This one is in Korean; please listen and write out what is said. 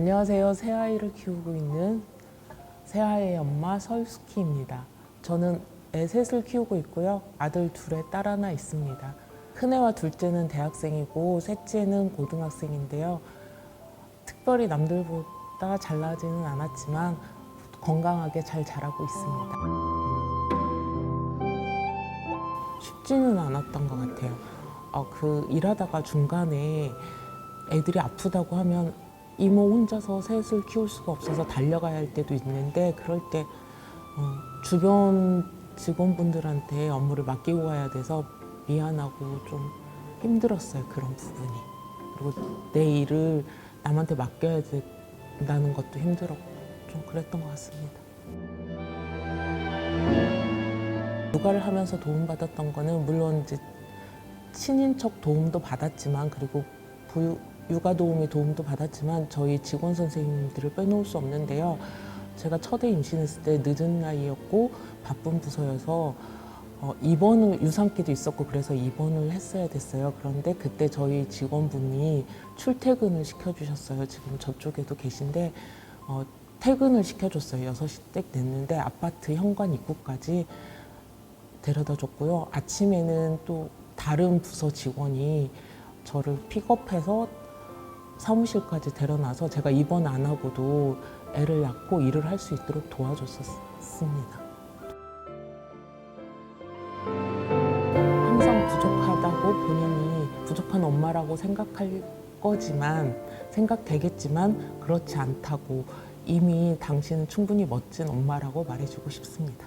안녕하세요. 새아이를 키우고 있는 새아이의 엄마 서유스키입니다. 저는 애 셋을 키우고 있고요. 아들 둘에 딸 하나 있습니다. 큰애와 둘째는 대학생이고 셋째는 고등학생인데요. 특별히 남들보다 잘나지는 않았지만 건강하게 잘 자라고 있습니다. 쉽지는 않았던 것 같아요. 어, 그 일하다가 중간에 애들이 아프다고 하면 이모 혼자서 셋을 키울 수가 없어서 달려가야 할 때도 있는데 그럴 때 어, 주변 직원분들한테 업무를 맡기고 가야 돼서 미안하고 좀 힘들었어요 그런 부분이 그리고 내 일을 남한테 맡겨야 된다는 것도 힘들었고 좀 그랬던 것 같습니다. 육아를 하면서 도움받았던 거는 물론 이제 친인척 도움도 받았지만 그리고 부유, 육아 도우미 도움도 받았지만 저희 직원 선생님들을 빼놓을 수 없는데요. 제가 첫애 임신했을 때 늦은 나이였고 바쁜 부서여서 어, 입원을 유산기도 있었고 그래서 입원을 했어야 됐어요. 그런데 그때 저희 직원분이 출퇴근을 시켜주셨어요. 지금 저쪽에도 계신데 어, 퇴근을 시켜줬어요. 6시 딱 냈는데 아파트 현관 입구까지 데려다 줬고요. 아침에는 또 다른 부서 직원이 저를 픽업해서 사무실까지 데려놔서 제가 입원 안 하고도 애를 낳고 일을 할 수 있도록 도와줬었습니다. 항상 부족하다고 본인이 부족한 엄마라고 생각할 거지만 생각되겠지만 그렇지 않다고 이미 당신은 충분히 멋진 엄마라고 말해주고 싶습니다.